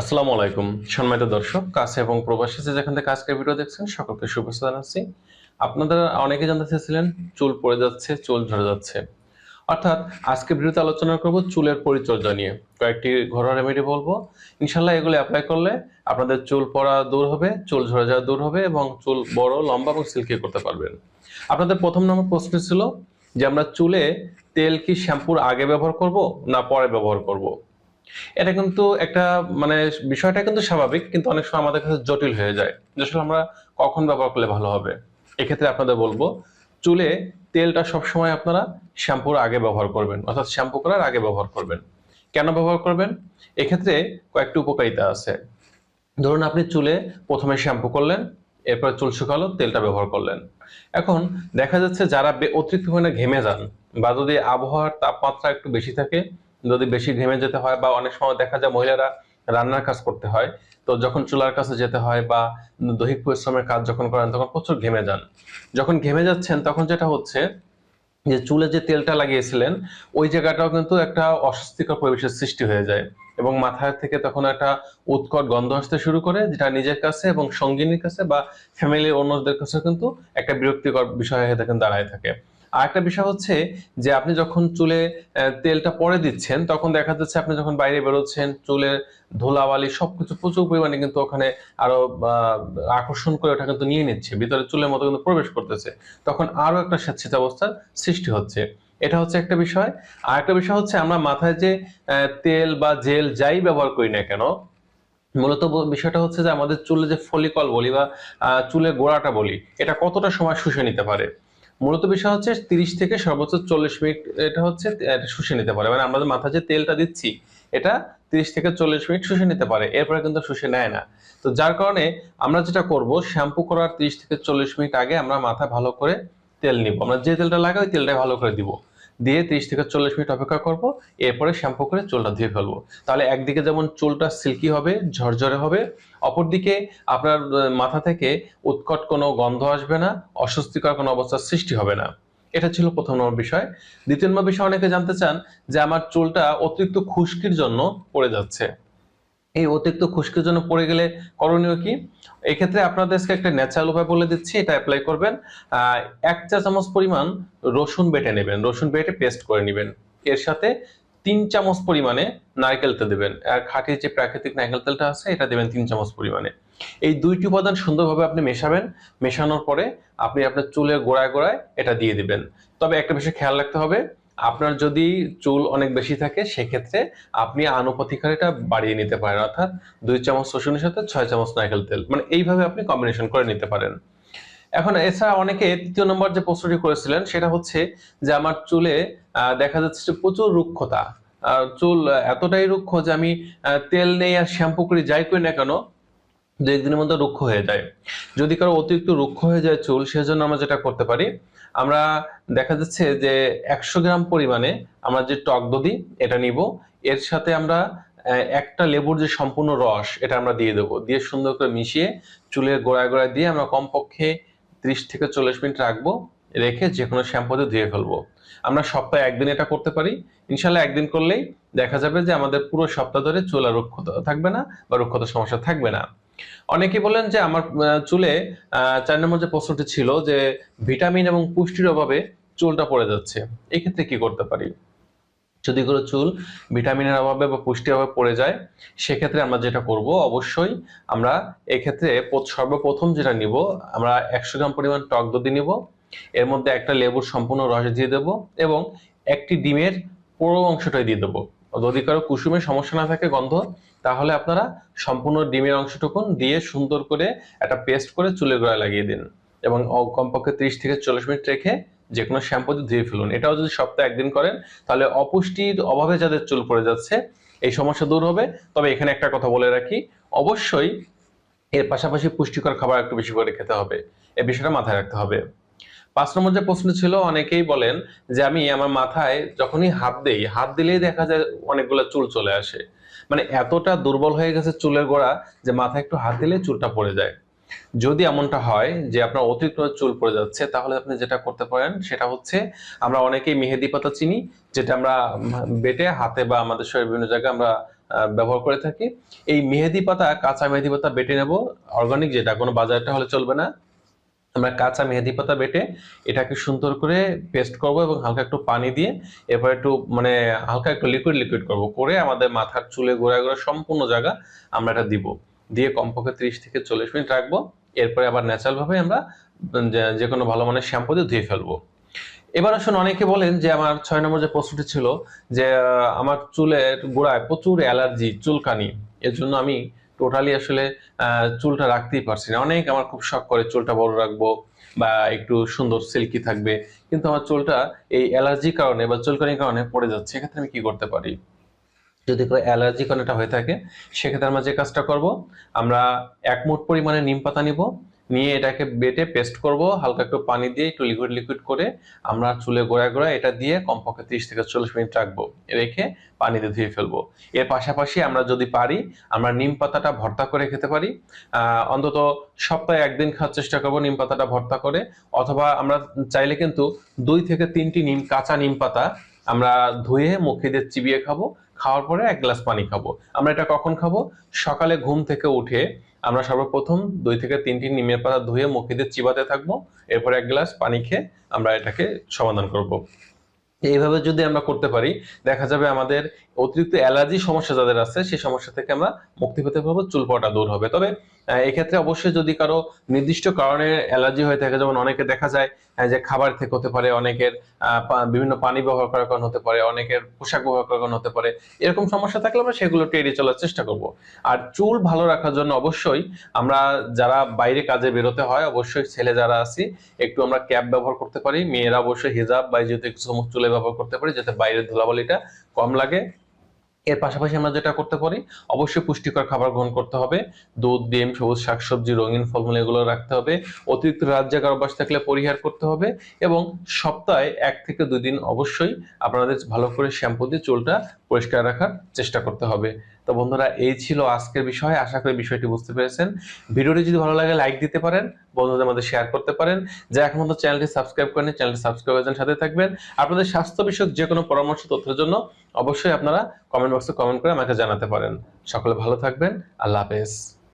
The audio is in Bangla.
আসসালামু আলাইকুম। সম্মানিত দর্শক, কাছে এবং প্রবাসী যে যেখান থেকে আজকের ভিডিও দেখছেন, সকলকে শুভেচ্ছা জানাচ্ছি। আপনাদের অনেকে জানতে চেয়েছিলেন, চুল পড়ে যাচ্ছে, চুল ঝরে যাচ্ছে। অর্থাৎ আজকে ভিডিওতে আলোচনা করব চুলের পরিচর্যা নিয়ে। কয়েকটি ঘরোয়া রেমেডি বলব। ইনশাল্লাহ এগুলো অ্যাপ্লাই করলে আপনাদের চুল পড়া দূর হবে, চুল ঝরে যাওয়া দূর হবে এবং চুল বড়, লম্বা এবং সিল্কি করতে পারবেন। আপনাদের প্রথম নম্বর প্রশ্ন ছিল যে আমরা চুলে তেল কি শ্যাম্পুর আগে ব্যবহার করব না পরে ব্যবহার করব? এটা কিন্তু একটা মানে বিষয়টা কিন্তু স্বাভাবিক, কিন্তু অনেক সময় আমাদের কাছে জটিল হয়ে যায়। যে আসলে আমরা কখন ব্যবহার করলে ভালো হবে। এক্ষেত্রে আপনাদের বলব, চুলে তেলটা সবসময় আপনারা শ্যাম্পুর আগে ব্যবহার করবেন, অর্থাৎ শ্যাম্পু করার আগে ব্যবহার করবেন। কেন ব্যবহার করবেন? এক্ষেত্রে কয়েকটি উপকারিতা আছে। ধরুন আপনি চুলে প্রথমে শ্যাম্পু করলেন, এরপর চুল শুকালো, তেলটা ব্যবহার করলেন। এখন দেখা যাচ্ছে যারা অতিরিক্ত পরিমাণে ঘেমে যান বা যদি আবহাওয়ার তাপমাত্রা একটু বেশি থাকে যদি বেশি ঘেমে যেতে হয় বা অনেক সময় দেখা যায় মহিলারা রান্নার কাজ করতে হয়, তো যখন চুলার কাছে যেতে হয় বা দৈহিক পরিশ্রমের কাজ যখন করেন তখন প্রচুর ঘেমে যান। যখন ঘেমে যাচ্ছেন তখন যেটা হচ্ছে যে চুলে যে তেলটা লাগিয়েছিলেন, ওই জায়গাটাও কিন্তু একটা অস্বস্তিকর পরিবেশের সৃষ্টি হয়ে যায় এবং মাথায় থেকে তখন একটা উৎকট গন্ধ আসতে শুরু করে, যেটা নিজের কাছে এবং সঙ্গিনীর কাছে বা ফ্যামিলির অন্যদের কাছে কিন্তু একটা বিরক্তিকর বিষয় হয়ে দেখেন দাঁড়ায় থাকে। আর একটা বিষয় হচ্ছে যে আপনি যখন চুলে তেলটা পরে দিচ্ছেন, তখন দেখা যাচ্ছে আপনি যখন বাইরে বেরোচ্ছেন, চুলের ধুলাবালি সবকিছু প্রচুর পরিমাণে কিন্তু ওখানে আরও আকর্ষণ করে ওটা কিন্তু নিয়ে নিচ্ছে। ভিতরে চুলের মতো কিন্তু প্রবেশ করতেছে। তখন আরও একটা স্বেচ্ছিত অবস্থার সৃষ্টি হচ্ছে। এটা হচ্ছে একটা বিষয়। আর একটা বিষয় হচ্ছে আমরা মাথায় যে তেল বা জেল যাই ব্যবহার করি না কেন, মূলত বিষয়টা হচ্ছে যে আমাদের চুলে যে ফলিকল বলি বা চুলের গোড়াটা বলি, এটা কতটা সময় শুষে নিতে পারে? মূলত বিষয় হচ্ছে তিরিশ থেকে সর্বোচ্চ চল্লিশ মিনিট এটা হচ্ছে শুষে নিতে পারে। মানে আমাদের মাথা যে তেলটা দিচ্ছি, এটা তিরিশ থেকে চল্লিশ মিনিট শুষে নিতে পারে। এরপরে কিন্তু শুষে নেয় না। তো যার কারণে আমরা যেটা করব, শ্যাম্পু করার তিরিশ থেকে চল্লিশ মিনিট আগে আমরা মাথা ভালো করে তেল নিব। আমরা যে তেলটা লাগাই, ওই তেলটা ভালো করে দিব। দিয়ে তিরিশ থেকে চল্লিশ মিনিট অপেক্ষা করব, এরপরে শ্যাম্পু করে চুলটা ধুয়ে ফেলব। তাহলে একদিকে যেমন চুলটা সিল্কি হবে, ঝরঝরে হবে, অপরদিকে আপনার মাথা থেকে উৎকট কোনো গন্ধ আসবে না, অস্বস্তিকর কোনো অবস্থার সৃষ্টি হবে না। এটা ছিল প্রথম নম্বর বিষয়। দ্বিতীয় নম্বর বিষয়, অনেকে জানতে চান যে আমার চুলটা অতিরিক্ত খুশকির জন্য পড়ে যাচ্ছে। এই অতিরিক্ত খুশকির জন্য পড়ে গেলে করণীয় কি? এক্ষেত্রে আপনাদেরকে একটা ন্যাচারাল উপায় বলে দিচ্ছি, এটা অ্যাপ্লাই করবেন। এক চা চামচ পরিমাণ রসুন বেটে নেবেন। রসুন বেটে পেস্ট করে নেবেন। এর সাথে তিন চামচ পরিমাণে নারকেল তেল দেবেন। আর খাঁটি যে প্রাকৃতিক নারকেল তেলটা আছে, এটা দেবেন তিন চামচ পরিমাণে। এই দুইটি উপাদান সুন্দরভাবে আপনি মেশাবেন। মেশানোর পরে আপনি আপনার চুলের গোড়ায় গোড়ায় এটা দিয়ে দিবেন। তবে একটা বিষয় খেয়াল রাখতে হবে আপনার যদি চুল অনেক বেশি থাকে, সেক্ষেত্রে আপনি আনুপাতিক হারে বাড়িয়ে নিতে পারেন। অর্থাৎ দুই চামচ রসুনের সাথে ছয় চামচ নারকেল তেল। মানে এইভাবে আপনি কম্বিনেশন করে নিতে পারেন। এখন এছাড়া অনেকে তৃতীয় নম্বর যে প্রশ্নটি করেছিলেন, সেটা হচ্ছে যে আমার চুলে দেখা যাচ্ছে যে প্রচুর রুক্ষতা। চুল এতটাই রুক্ষ যে আমি তেল নেই আর শ্যাম্পু করি যাই করি না কেন দু একদিনের মধ্যে রুক্ষ হয়ে যায়। যদি কারও অতিরিক্ত রুক্ষ হয়ে যায় চুল, সেজন্য আমরা যেটা করতে পারি, আমরা দেখা যাচ্ছে যে একশো গ্রাম পরিমাণে আমরা যে টক দধি, এটা নিব। এর সাথে আমরা একটা লেবুর যে সম্পূর্ণ রস, এটা আমরা দিয়ে দেবো। দিয়ে সুন্দর করে মিশিয়ে চুলের গোড়ায় গোড়ায় দিয়ে আমরা কমপক্ষে ত্রিশ থেকে চল্লিশ মিনিট রাখব, রেখে যে কোনো শ্যাম্পুতে ধুয়ে ফেলব। আমরা সপ্তাহে একদিন এটা করতে পারি। ইনশাল্লাহ একদিন করলেই দেখা যাবে যে আমাদের পুরো সপ্তাহ ধরে চুল রুক্ষতা থাকবে না বা রুক্ষতার সমস্যা থাকবে না। অনেকে বলেন যে আমার চুলে চার নম্বর যে প্রশ্নটি ছিল যে ভিটামিন এবং পুষ্টির অভাবে চুলটা পড়ে যাচ্ছে, এক্ষেত্রে কি করতে পারি? যদি কোনো চুল ভিটামিনের অভাবে বা পুষ্টির অভাবে পড়ে যায়, সেক্ষেত্রে আমরা যেটা করব, অবশ্যই আমরা এক্ষেত্রে সর্বপ্রথম যেটা নিব, আমরা একশো গ্রাম পরিমাণ টক দধি নিব, এর মধ্যে একটা লেবুর সম্পূর্ণ রস দিয়ে দেব এবং একটি ডিমের পুরো অংশটাই দিয়ে দেবো। যদি কারও কুসুমের সমস্যা না থাকে গন্ধ, তাহলে আপনারা সম্পূর্ণ ডিমের অংশটুকুন দিয়ে সুন্দর করে একটা পেস্ট করে চুলের গোড়ায় লাগিয়ে দিন। এবং কমপক্ষে ত্রিশ থেকে চল্লিশ মিনিট রেখে যে কোনো শ্যাম্পু দিয়ে ধুয়ে ফেলুন। এটাও যদি সপ্তাহে একদিন করেন, তাহলে অপুষ্টির অভাবে যাদের চুল পড়ে যাচ্ছে, এই সমস্যা দূর হবে। তবে এখানে একটা কথা বলে রাখি, অবশ্যই এর পাশাপাশি পুষ্টিকর খাবার একটু বেশি করে খেতে হবে। এ বিষয়টা মাথায় রাখতে হবে। পাঁচ নম্বর যে প্রশ্ন ছিল, অনেকেই বলেন যে আমি আমার মাথায় যখনই হাত দেই, হাত দিলেই দেখা যায় অনেকগুলো চুল চলে আসে। মানে এতটা দুর্বল হয়ে গেছে চুলের গোড়া যে মাথায় একটু হাত দিলে চুলটা পড়ে যায়। যদি এমনটা হয় যে আপনার অতিরিক্ত চুল পড়ে যাচ্ছে, তাহলে আপনি যেটা করতে পারেন সেটা হচ্ছে আমরা অনেকেই মেহেদি পাতা চিনি, যেটা আমরা বেটে হাতে বা আমাদের শরীর বিভিন্ন জায়গায় আমরা ব্যবহার করে থাকি। এই মেহেদি পাতা, কাঁচা মেহেদি পাতা বেটে নেব। অর্গানিক যেটা, কোনো বাজারটা হলে চলবে না। আমরা কাঁচা মেহেদি পাতা বেটে এটাকে সুন্দর করে পেস্ট করব এবং হালকা একটু পানি দিয়ে এরপর একটু মানে হালকা একটু লিকুইড লিকুইড করব। করে আমাদের মাথার চুলে গোড়া গোড়া সম্পূর্ণ জায়গা আমরা এটা দিব। দিয়ে কমপক্ষে ত্রিশ থেকে চল্লিশ মিনিট রাখব। এরপরে আবার ন্যাচারালভাবে আমরা যে- কোনো ভালো মানের শ্যাম্পু দিয়ে ধুয়ে ফেলব। এবার আসুন অনেকে বলেন যে, আমার ছয় নম্বর যে প্রশ্নটি ছিল যে আমার চুলের গোড়ায় প্রচুর অ্যালার্জি, চুলকানি। এর জন্য আমি টোটালি আসলে চুলটা রাখতেই পারছি না। অনেক আমার খুব শখ করে চুলটা বড় রাখব বা একটু সুন্দর সিল্কি থাকবে। কিন্তু আমার চুলটা এই অ্যালার্জির কারণে বা চুলকানির কারণে পড়ে যাচ্ছে। এক্ষেত্রে আমি কি করতে পারি? যদি কোনো অ্যালার্জি কোনোটা হয়ে থাকে, সেক্ষেত্রে আমরা যে কাজটা করব, আমরা এক পরিমাণে নিম পাতা নিব। নিয়ে এটাকে বেটে পেস্ট করব, হালকা একটু পানি দিয়ে একটু লিকুইড লিকুইড করে আমরা চুলে গোড়ায় গোড়ায় এটা দিয়ে কমপক্ষে ত্রিশ থেকে চল্লিশ মিনিট রাখব, রেখে পানিতে ধুয়ে ফেলব। এর পাশাপাশি আমরা যদি পারি, আমরা নিম পাতাটা ভর্তা করে খেতে পারি। অন্তত সপ্তাহে একদিন খাওয়ার চেষ্টা করব নিম পাতাটা ভর্তা করে, অথবা আমরা চাইলে কিন্তু দুই থেকে তিনটি নিম, কাঁচা নিম পাতা আমরা ধুয়ে মুখে দিয়ে চিবিয়ে খাব, খাওয়ার পরে এক গ্লাস পানি খাব। আমরা এটা কখন খাব? সকালে ঘুম থেকে উঠে আমরা সর্বপ্রথম দুই থেকে তিনটি নিমের পাতা ধুয়ে মুখে দিয়ে চিবাতে থাকব, এরপর এক গ্লাস পানি খেয়ে আমরা এটাকে সমাধান করব। এইভাবে যদি আমরা করতে পারি, দেখা যাবে আমাদের অতিরিক্ত অ্যালার্জি সমস্যা যাদের আছে, সেই সমস্যা থেকে আমরা মুক্তি পেতে পারব, চুল পড়াটা দূর হবে। তবে এক্ষেত্রে অবশ্যই যদি কারও নির্দিষ্ট কারণে অ্যালার্জি হয়ে থাকে, যেমন অনেকে দেখা যায় যে খাবার থেকে হতে পারে, অনেকের বিভিন্ন পানি ব্যবহার করার কারণ হতে পারে, অনেকের পোশাক ব্যবহার করার কারণে হতে পারে, এরকম সমস্যা থাকলে আমরা সেগুলো এড়িয়ে চলার চেষ্টা করব। আর চুল ভালো রাখার জন্য অবশ্যই আমরা যারা বাইরে কাজে বেরোতে হয়, অবশ্যই ছেলে যারা আছি, একটু আমরা ক্যাপ ব্যবহার করতে পারি। মেয়েরা অবশ্যই হিজাব বা যেহেতু চুলে ব্যবহার করতে পারি, যাতে বাইরের ধুলাবালিটা কম লাগে। এর পাশাপাশি আমরা যেটা করতে পারি, অবশ্যই পুষ্টিকর খাবার গ্রহণ করতে হবে। দুধ, ডিম, সবুজ শাকসবজি, রঙিন ফলমূল এগুলো রাখতে হবে। অতিরিক্ত রাত জাগার অভ্যাস থাকলে পরিহার করতে হবে এবং সপ্তাহে এক থেকে দুই দিন অবশ্যই আপনাদের ভালো করে শ্যাম্পু দিয়ে চুলটা পরিষ্কার রাখার চেষ্টা করতে হবে। তো বন্ধুরা, এই ছিল আজকের বিষয়। আশা করি বিষয়টি বুঝতে পেরেছেন। ভিডিওটি যদি ভালো লাগে লাইক দিতে পারেন, বন্ধুদের মধ্যে শেয়ার করতে পারেন। যা এখন মতো চ্যানেলটি সাবস্ক্রাইব করেন চ্যানেলটি সাবস্ক্রাইব সাথে থাকবেন। আপনাদের স্বাস্থ্য বিষয়ক যে কোনো পরামর্শ, তথ্যের জন্য অবশ্যই আপনারা কমেন্ট বক্সে কমেন্ট করে আমাকে জানাতে পারেন। সকলে ভালো থাকবেন। আল্লাহ হাফেজ।